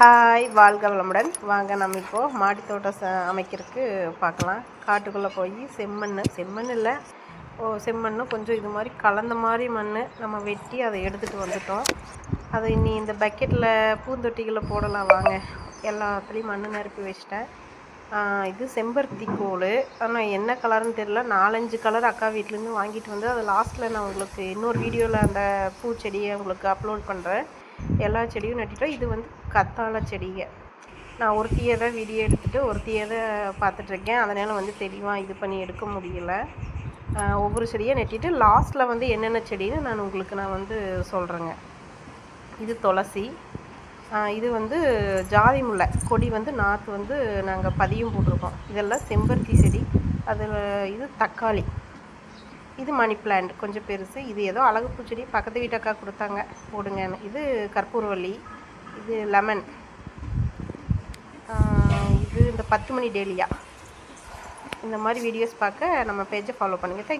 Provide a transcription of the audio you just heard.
Hi வாழ்க வளமுடன் வாங்க நம்ம இப்போது மாடி தோட்டம் ச அமைக்கிறதுக்கு பார்க்கலாம். காட்டுக்குள்ளே போய் செம்மண் செம்மண் இல்லை. ஓ செம்மண் கொஞ்சம் இது மாதிரி கலந்த மாதிரி மண் நம்ம வெட்டி அதை எடுத்துகிட்டு வந்துட்டோம். அதை இனி இந்த பக்கெட்டில் பூந்தொட்டிகளை போடலாம். வாங்க. எல்லாத்துலேயும் மண் நிரப்பி வச்சிட்டேன். இது செம்பருத்தி கோல். ஆனால் என்ன கலர்னு தெரில நாலஞ்சு கலர் அக்கா வீட்டிலேருந்து வாங்கிட்டு வந்து அது லாஸ்ட்டில் நான் உங்களுக்கு இன்னொரு வீடியோவில் அந்த பூச்செடியை உங்களுக்கு அப்லோட் பண்ணுறேன் எல்லா செடியும் நட்டிட்டோம். இது வந்து கத்தாழை செடிங்க. நான் ஒருத்தியை தான் வீடியோ எடுத்துகிட்டு ஒருத்தியை தான் பார்த்துட்ருக்கேன் அதனால் வந்து தெளிவாக இது பண்ணி எடுக்க முடியல. ஒவ்வொரு செடியை நட்டிட்டு லாஸ்ட்டில் வந்து என்னென்ன செடின்னு நான் உங்களுக்கு நான் வந்து சொல்கிறேங்க இது துளசி. இது வந்து ஜாதி முல்லை. கொடி வந்து நாற்று வந்து நாங்கள் பதியம் போட்டிருக்கோம். இதெல்லாம் செம்பருத்தி செடி. அதில் இது தக்காளி. இது மணி பிளான்ட் கொஞ்சம் பெருசு. இது ஏதோ அழகு பூச்செடி பக்கத்து வீட்டக்கா கொடுத்தாங்க. போடுங்கன்னு. இது கற்பூரவல்லி இது லெமன். இது இந்த பத்து மணி டெய்லியா. இந்த மாதிரி வீடியோஸ் பார்க்க நம்ம பேஜை ஃபாலோ பண்ணுங்கள்